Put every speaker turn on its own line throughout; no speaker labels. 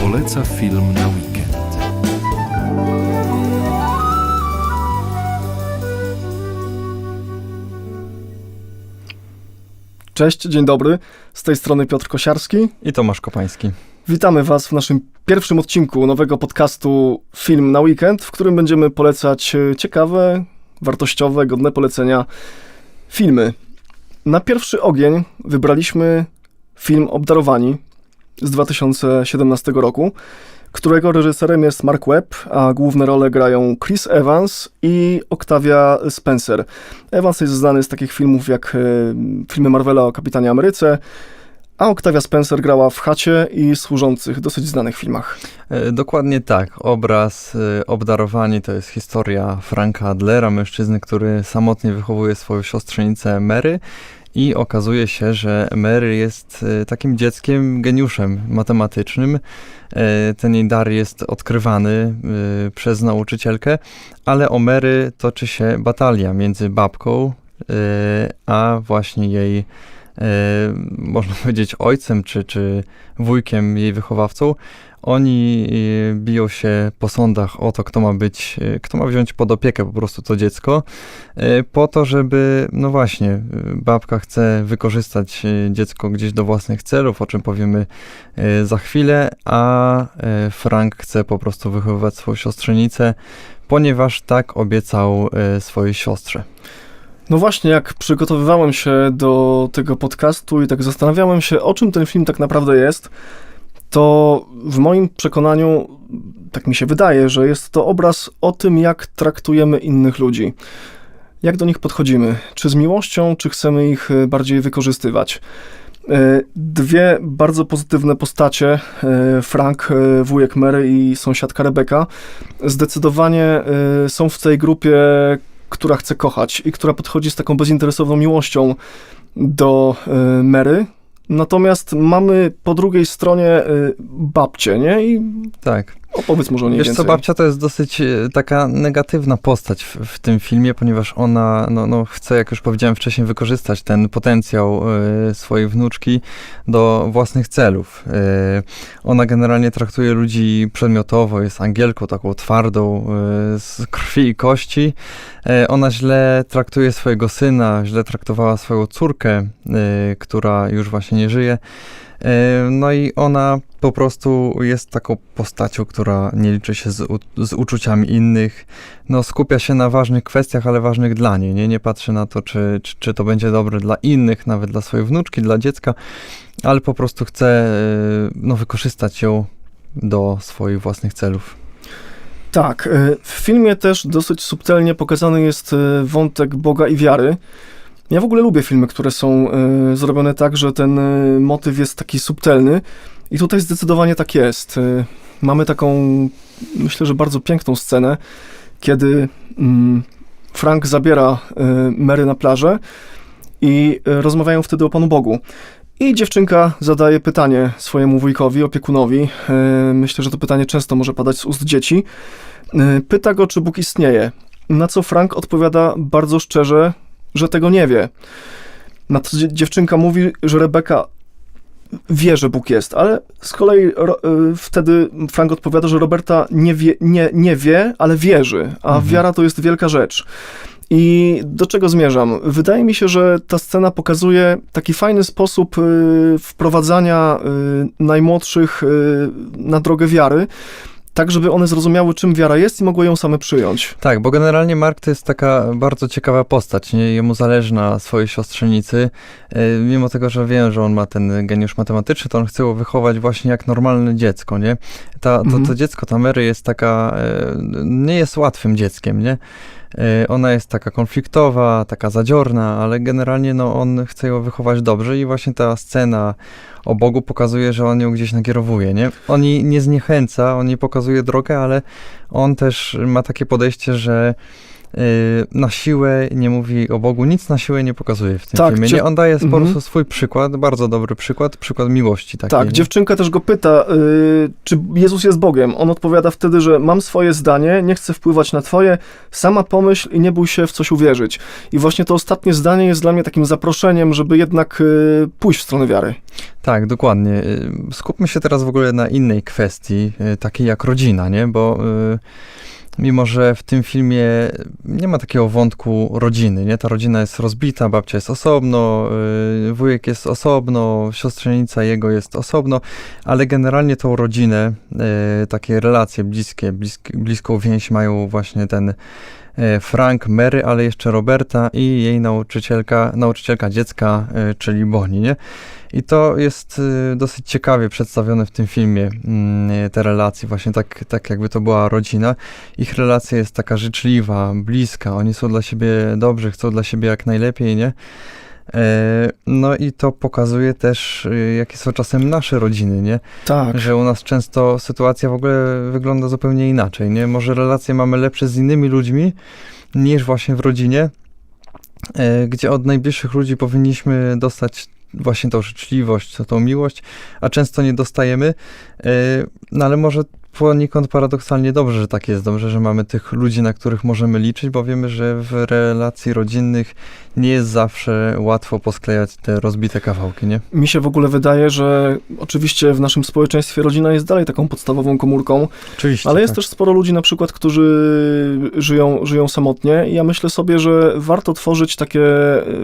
poleca film na weekend.
Cześć, dzień dobry. Z tej strony Piotr Kosiarski.
I Tomasz Kopański.
Witamy Was w naszym pierwszym odcinku nowego podcastu Film na Weekend, w którym będziemy polecać e, ciekawe, wartościowe, godne polecenia filmy. Na pierwszy ogień wybraliśmy film Obdarowani z 2017 roku, którego reżyserem jest Mark Webb, a główne role grają Chris Evans i Octavia Spencer. Evans jest znany z takich filmów jak e, filmy Marvela o Kapitanie Ameryce, a Octavia Spencer grała w Chacie i Służących, dosyć znanych filmach.
E, Dokładnie tak. Obraz e, Obdarowani to jest historia Franka Adlera, mężczyzny, który samotnie wychowuje swoją siostrzenicę Mary i okazuje się, że Mary jest e, takim dzieckiem geniuszem matematycznym. Ten jej dar jest odkrywany przez nauczycielkę, ale o Mary toczy się batalia między babką a właśnie jej można powiedzieć ojcem czy, czy wujkiem jej wychowawcą. Oni e, biją się po sądach o to, kto ma być, e, kto ma wziąć pod opiekę po prostu to dziecko, e, po to, żeby, no właśnie, e, babka chce wykorzystać e, dziecko gdzieś do własnych celów, o czym powiemy e, za chwilę, a e, Frank chce po prostu wychowywać swoją siostrzenicę, ponieważ tak obiecał e, swojej siostrze.
No właśnie, jak przygotowywałem się do tego podcastu i tak zastanawiałem się, o czym ten film tak naprawdę jest, to w moim przekonaniu, tak mi się wydaje, że jest to obraz o tym, jak traktujemy innych ludzi. Jak do nich podchodzimy? Czy z miłością, czy chcemy ich e, bardziej wykorzystywać? E, Dwie bardzo pozytywne postacie, e, Frank, wujek Mary i sąsiadka Rebeka, zdecydowanie są w tej grupie, która chce kochać i która podchodzi z taką bezinteresowną miłością do e, Mary. Natomiast mamy po drugiej stronie e, babcię, nie? I
Tak.
Opowiedz może o niej
Wiesz
więcej.
co, babcia to jest dosyć e, taka negatywna postać w, w tym filmie, ponieważ ona no, no, chce, jak już powiedziałem wcześniej, wykorzystać ten potencjał e, swojej wnuczki do własnych celów. E, ona generalnie traktuje ludzi przedmiotowo, jest angielką taką twardą, e, z krwi i kości. Ona źle traktuje swojego syna, źle traktowała swoją córkę, która już właśnie nie żyje. No i ona po prostu jest taką postacią, która nie liczy się z, z uczuciami innych. No, skupia się na ważnych kwestiach, ale ważnych dla niej. Nie, nie patrzy na to, czy, czy, czy to będzie dobre dla innych, nawet dla swojej wnuczki, dla dziecka, ale po prostu chce e, no, wykorzystać ją do swoich własnych celów.
Tak, e, w filmie też dosyć subtelnie pokazany jest e, wątek Boga i wiary. Ja w ogóle lubię filmy, które są zrobione tak, że ten motyw jest taki subtelny i tutaj zdecydowanie tak jest. E, Mamy taką, myślę, że bardzo piękną scenę, kiedy mm, Frank zabiera e, Mary na plażę i e, rozmawiają wtedy o Panu Bogu. I dziewczynka zadaje pytanie swojemu wujkowi, opiekunowi. Myślę, że to pytanie często może padać z ust dzieci. Pyta go, czy Bóg istnieje. Na co Frank odpowiada bardzo szczerze, że tego nie wie. Na dzie- dziewczynka mówi, że Rebeka wie, że Bóg jest, ale z kolei ro, e, wtedy Frank odpowiada, że Roberta nie wie, nie, nie wie ale wierzy, a
Mhm.
wiara to jest wielka rzecz. I do czego zmierzam? Wydaje mi się, że ta scena pokazuje taki fajny sposób y, wprowadzania y, najmłodszych y, na drogę wiary, tak żeby one zrozumiały, czym wiara jest i mogły ją same przyjąć.
Tak, bo generalnie Mark to jest taka bardzo ciekawa postać, nie? Jemu zależy na swojej siostrzenicy. E, Mimo tego, że wiem, że on ma ten geniusz matematyczny, to on chce ją wychować właśnie jak normalne dziecko, nie? Ta, to,
Mhm.
to dziecko, ta Mary jest taka, e, nie jest łatwym dzieckiem, nie? E, Ona jest taka konfliktowa, taka zadziorna, ale generalnie no, on chce ją wychować dobrze i właśnie ta scena o Bogu pokazuje, że on ją gdzieś nakierowuje, nie? On jej nie zniechęca, on jej pokazuje drogę, ale on też ma takie podejście, że na siłę nie mówi o Bogu, nic na siłę nie pokazuje w tym
Tak,
filmie. Nie? On daje po
Mhm.
prostu swój przykład, bardzo dobry przykład, przykład miłości takiej.
Tak,
nie?
dziewczynka też go pyta, y, czy Jezus jest Bogiem. On odpowiada wtedy, że mam swoje zdanie, nie chcę wpływać na twoje, sama pomyśl i nie bój się w coś uwierzyć. I właśnie to ostatnie zdanie jest dla mnie takim zaproszeniem, żeby jednak y, pójść w stronę wiary.
Tak, dokładnie. Y, Skupmy się teraz w ogóle na innej kwestii, y, takiej jak rodzina, nie? Bo y, mimo, że w tym filmie nie ma takiego wątku rodziny, nie? Ta rodzina jest rozbita, babcia jest osobno, wujek jest osobno, siostrzenica jego jest osobno, ale generalnie tą rodzinę, takie relacje bliskie, blisk, bliską więź mają właśnie ten Frank, Mary, ale jeszcze Roberta i jej nauczycielka, nauczycielka dziecka, e, czyli Bonnie, nie? I to jest y, dosyć ciekawie przedstawione w tym filmie, mm, e, te relacje, właśnie tak, tak jakby to była rodzina. Ich relacja jest taka życzliwa, bliska, oni są dla siebie dobrzy, chcą dla siebie jak najlepiej, nie? E, No i to pokazuje też, y, jakie są czasem nasze rodziny, nie?
Tak.
że u nas często sytuacja w ogóle wygląda zupełnie inaczej, nie? Może relacje mamy lepsze z innymi ludźmi niż właśnie w rodzinie, e, gdzie od najbliższych ludzi powinniśmy dostać właśnie tą życzliwość, tą miłość, a często nie dostajemy, e, no ale może poniekąd paradoksalnie dobrze, że tak jest, dobrze, że mamy tych ludzi, na których możemy liczyć, bo wiemy, że w relacji rodzinnych nie jest zawsze łatwo posklejać te rozbite kawałki, nie?
Mi się w ogóle wydaje, że oczywiście w naszym społeczeństwie rodzina jest dalej taką podstawową komórką,
Oczywiście.
ale jest
tak.
też sporo ludzi na przykład, którzy żyją, żyją samotnie i ja myślę sobie, że warto tworzyć takie,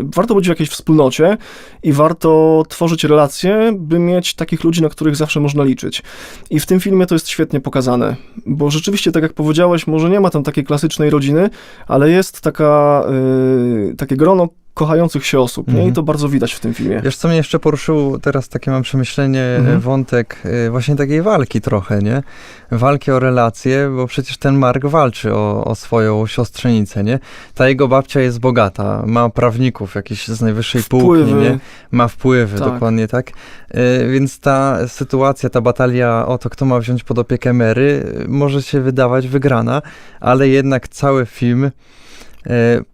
warto być w jakiejś wspólnocie i warto tworzyć relacje, by mieć takich ludzi, na których zawsze można liczyć. I w tym filmie to jest świetnie pokazane, bo rzeczywiście, tak jak powiedziałeś, może nie ma tam takiej klasycznej rodziny, ale jest taka, y, takie grono kochających się osób, nie?
Mhm.
I to bardzo widać w tym filmie.
Wiesz, co mnie jeszcze poruszyło, teraz takie mam przemyślenie,
Mhm.
e, wątek e, właśnie takiej walki trochę, nie? Walki o relacje, bo przecież ten Mark walczy o, o swoją siostrzenicę, nie? Ta jego babcia jest bogata, ma prawników jakiś z najwyższej półki,
Wpływy.
nie? Ma wpływy,
Tak.
dokładnie tak. E, Więc ta sytuacja, ta batalia o to, kto ma wziąć pod opiekę Mary, może się wydawać wygrana, ale jednak cały film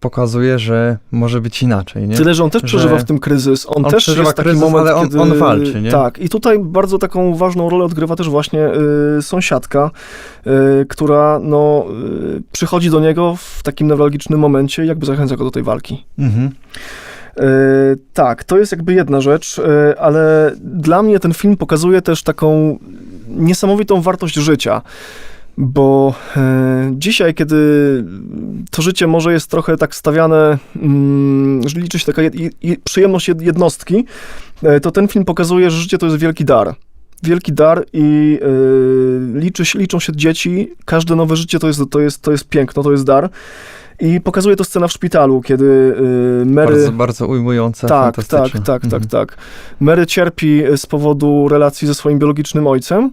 pokazuje, że może być inaczej, nie?
Tyle, że on też
Że-
przeżywa w tym kryzys. On,
On
też
przeżywa
jest taki
kryzys,
moment,
ale on-
kiedy...
on walczy, nie?
Tak. I tutaj bardzo taką ważną rolę odgrywa też właśnie y, sąsiadka, y, która no, y, przychodzi do niego w takim newralgicznym momencie jakby zachęca go do tej walki.
Mhm.
E, tak, to jest jakby jedna rzecz, e, ale dla mnie ten film pokazuje też taką niesamowitą wartość życia. Bo e, dzisiaj, kiedy to życie może jest trochę tak stawiane, mm, że liczy się taka przyjemność jed, jednostki, e, to ten film pokazuje, że życie to jest wielki dar. Wielki dar i e, liczy się, liczą się dzieci. Każde nowe życie to jest, to, jest, to jest piękno, to jest dar. I pokazuje to scena w szpitalu, kiedy Mary...
Bardzo, bardzo ujmujące,
Tak, tak, tak, tak,
Mhm.
tak. Mary cierpi z powodu relacji ze swoim biologicznym ojcem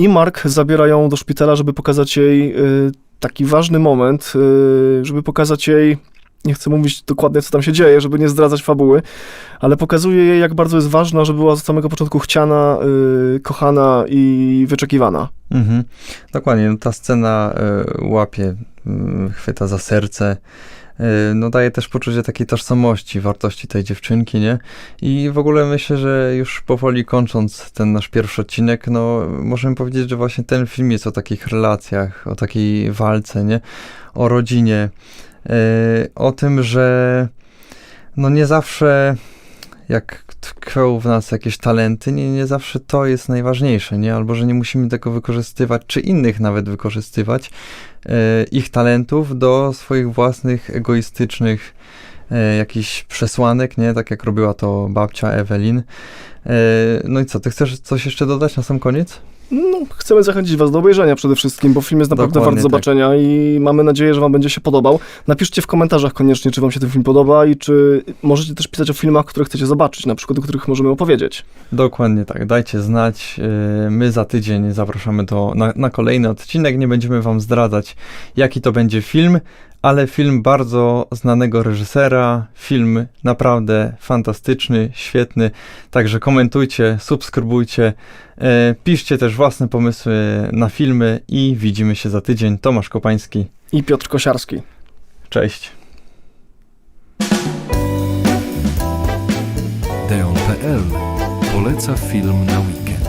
i Mark zabiera ją do szpitala, żeby pokazać jej y, taki ważny moment, y, żeby pokazać jej, nie chcę mówić dokładnie, co tam się dzieje, żeby nie zdradzać fabuły, ale pokazuje jej, jak bardzo jest ważna, że była od samego początku chciana, y, kochana i wyczekiwana.
Mhm. Dokładnie, no ta scena łapie, chwyta za serce, no daje też poczucie takiej tożsamości, wartości tej dziewczynki, nie? I w ogóle myślę, że już powoli kończąc ten nasz pierwszy odcinek, no możemy powiedzieć, że właśnie ten film jest o takich relacjach, o takiej walce, nie? O rodzinie, y, o tym, że no nie zawsze jak tkwią w nas jakieś talenty, nie, nie zawsze to jest najważniejsze, nie? Albo że nie musimy tego wykorzystywać, czy innych nawet wykorzystywać, e, ich talentów do swoich własnych egoistycznych e, jakichś przesłanek, nie? Tak jak robiła to babcia Ewelin. E, no i co, ty chcesz coś jeszcze dodać na sam koniec?
No, chcemy zachęcić was do obejrzenia przede wszystkim, bo film jest naprawdę
Dokładnie
wart
tak.
zobaczenia i mamy nadzieję, że wam będzie się podobał. Napiszcie w komentarzach koniecznie, czy wam się ten film podoba i czy możecie też pisać o filmach, które chcecie zobaczyć, na przykład o których możemy opowiedzieć.
Dokładnie tak, dajcie znać. e, My za tydzień zapraszamy do, na, na kolejny odcinek. Nie będziemy wam zdradzać, jaki to będzie film, ale film bardzo znanego reżysera, film naprawdę fantastyczny, świetny. Także komentujcie, subskrybujcie, e, piszcie też własne pomysły na filmy i widzimy się za tydzień. Tomasz Kopański,
I Piotr Kosiarski.
cześć.
Deon.pl poleca film na weekend.